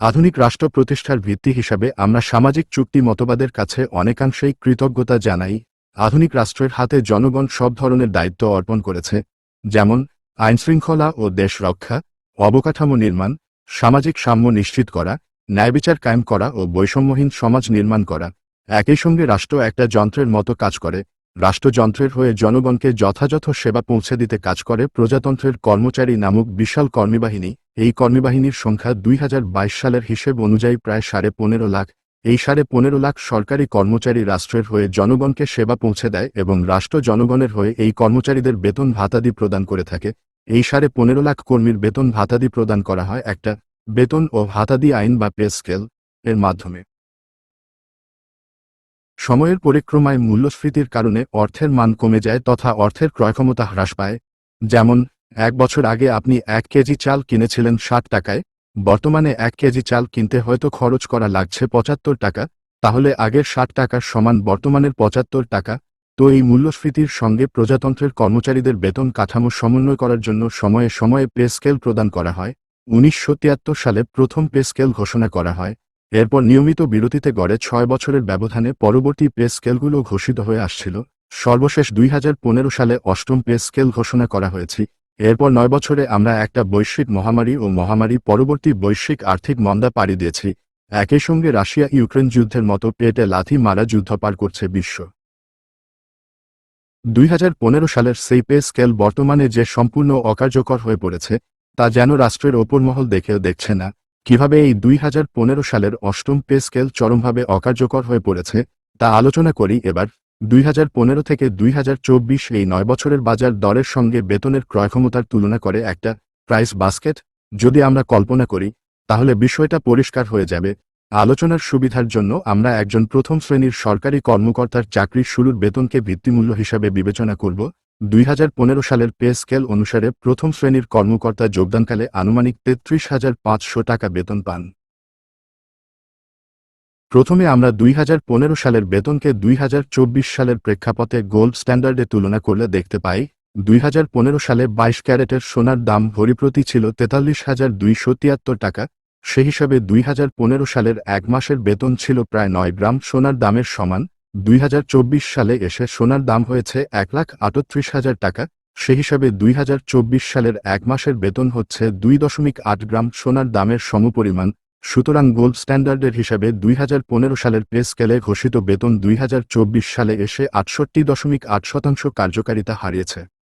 আধুনিক রাষ্ট্র প্রতিষ্ঠার ভিত্তি হিসাবে আমরা সামাজিক চুক্তি মতবাদের কাছে অনেকাংশেই কৃতজ্ঞতা জানাই। আধুনিক রাষ্ট্রের হাতে জনগণ সব ধরনের দায়িত্ব অর্পণ করেছে, যেমন আইনশৃঙ্খলা ও দেশ রক্ষা, অবকাঠামো নির্মাণ, সামাজিক সাম্য নিশ্চিত করা ন্যায়বিচার কায়েম করা ও বৈষম্যহীন সমাজ নির্মাণ করা। একই সঙ্গে রাষ্ট্র একটা যন্ত্রের মতো কাজ করে রাষ্ট্রযন্ত্রের হয়ে জনগণকে যথাযথ সেবা পৌঁছে দিতে কাজ করে প্রজাতন্ত্রের কর্মচারী নামক বিশাল কর্মীবাহিনী, এই কর্মীবাহিনীর সংখ্যা দুই হাজার বাইশ সালের হিসেব অনুযায়ী প্রায় সাড়ে পনেরো লাখ। এই সাড়ে পনেরো লাখ সরকারি কর্মচারী রাষ্ট্রের হয়ে জনগণকে সেবা পৌঁছে দেয় এবং রাষ্ট্র জনগণের হয়ে এই কর্মচারীদের বেতন ভাতাদি প্রদান করে থাকে। এই সাড়ে পনেরো লাখ কর্মীর বেতন ভাতাদি প্রদান করা হয় একটা বেতন ও ভাতাদি আইন বা পে স্কেল এর মাধ্যমে। সময়ের পরিক্রমায় মূল্যস্ফীতির কারণে অর্থের মান কমে যায় তথা অর্থের ক্রয়ক্ষমতা হ্রাস পায়। যেমন, এক বছর আগে আপনি এক কেজি চাল কিনেছিলেন ষাট টাকায়, বর্তমানে এক কেজি চাল কিনতে হয়তো খরচ করা লাগছে পঁচাত্তর টাকা, তাহলে আগের ষাট টাকার সমান বর্তমানের পঁচাত্তর টাকা। তো এই মূল্যস্ফীতির সঙ্গে প্রজাতন্ত্রের কর্মচারীদের বেতন কাঠামো সমন্বয় করার জন্য সময়ে সময়ে পে স্কেল প্রদান করা হয়। উনিশশো তিয়াত্তর সালে প্রথম পে স্কেল ঘোষণা করা হয়। এরপর নিয়মিত বিরতিতে গড়ে ছয় বছরের ব্যবধানে পরবর্তী পে স্কেলগুলো ঘোষিত হয়ে আসছিল। সর্বশেষ দুই হাজার পনেরো সালে অষ্টম পে স্কেল ঘোষণা করা হয়েছে। এরপর নয় বছরে আমরা একটা বৈশ্বিক মহামারী ও মহামারী পরবর্তী বৈশ্বিক আর্থিক মন্দা পাড়ি দিয়েছি। একই সঙ্গে রাশিয়া ইউক্রেন যুদ্ধের মতো পেটে লাথি মারা যুদ্ধ পার করছে বিশ্ব। দুই হাজার পনেরো সালের সেই পে স্কেল বর্তমানে যে সম্পূর্ণ অকার্যকর হয়ে পড়েছে, তা যেন রাষ্ট্রের ওপর মহল দেখেও দেখছে না। কীভাবে এই দুই হাজার পনেরো সালের অষ্টম পে স্কেল চরমভাবে অকার্যকর হয়ে পড়েছে, তা আলোচনা করি এবার। দুই হাজার পনেরো থেকে দুই হাজার চব্বিশ এই নয় বছরের বাজার দরের সঙ্গে বেতনের ক্রয়ক্ষমতার তুলনা করে একটা প্রাইস বাস্কেট যদি আমরা কল্পনা করি, তাহলে বিষয়টা পরিষ্কার হয়ে যাবে। আলোচনার সুবিধার জন্য আমরা একজন প্রথম শ্রেণির সরকারি কর্মকর্তার চাকরির শুরুর বেতনকে ভিত্তিমূল্য হিসাবে বিবেচনা করব। দুই হাজার পনেরো সালের পে স্কেল অনুসারে প্রথম শ্রেণির কর্মকর্তা যোগদানকালে আনুমানিক তেত্রিশ হাজার পাঁচশো টাকা বেতন পান। প্রথমে আমরা দুই হাজার পনেরো সালের বেতনকে দুই হাজার চব্বিশ সালের প্রেক্ষাপটে গোল্ড স্ট্যান্ডার্ডে তুলনা করলে দেখতে পাই, দুই হাজার পনেরো সালে বাইশ ক্যারেটের সোনার দাম ভরিপ্রতি ছিল তেতাল্লিশ হাজার দুইশো তিয়াত্তর টাকা সে হিসাবে দুই হাজার পনেরো সালের এক মাসের বেতন ছিল প্রায় নয় গ্রাম সোনার দামের সমান দুই হাজার চব্বিশ সালে এসে সোনার দাম হয়েছে এক লাখ আটত্রিশ হাজার টাকা, সে হিসাবে দুই হাজার চব্বিশ সালের এক মাসের বেতন হচ্ছে দুই দশমিক আট গ্রাম সোনার দামের সমপরিমাণ, সুতরাং গোল্ড স্ট্যান্ডার্ডের হিসাবে দুই হাজার পনেরো সালের পে স্কেলে ঘোষিত বেতন দুই হাজার চব্বিশ সালে এসে আটষট্টি দশমিক আট শতাংশ কার্যকারিতা হারিয়েছে।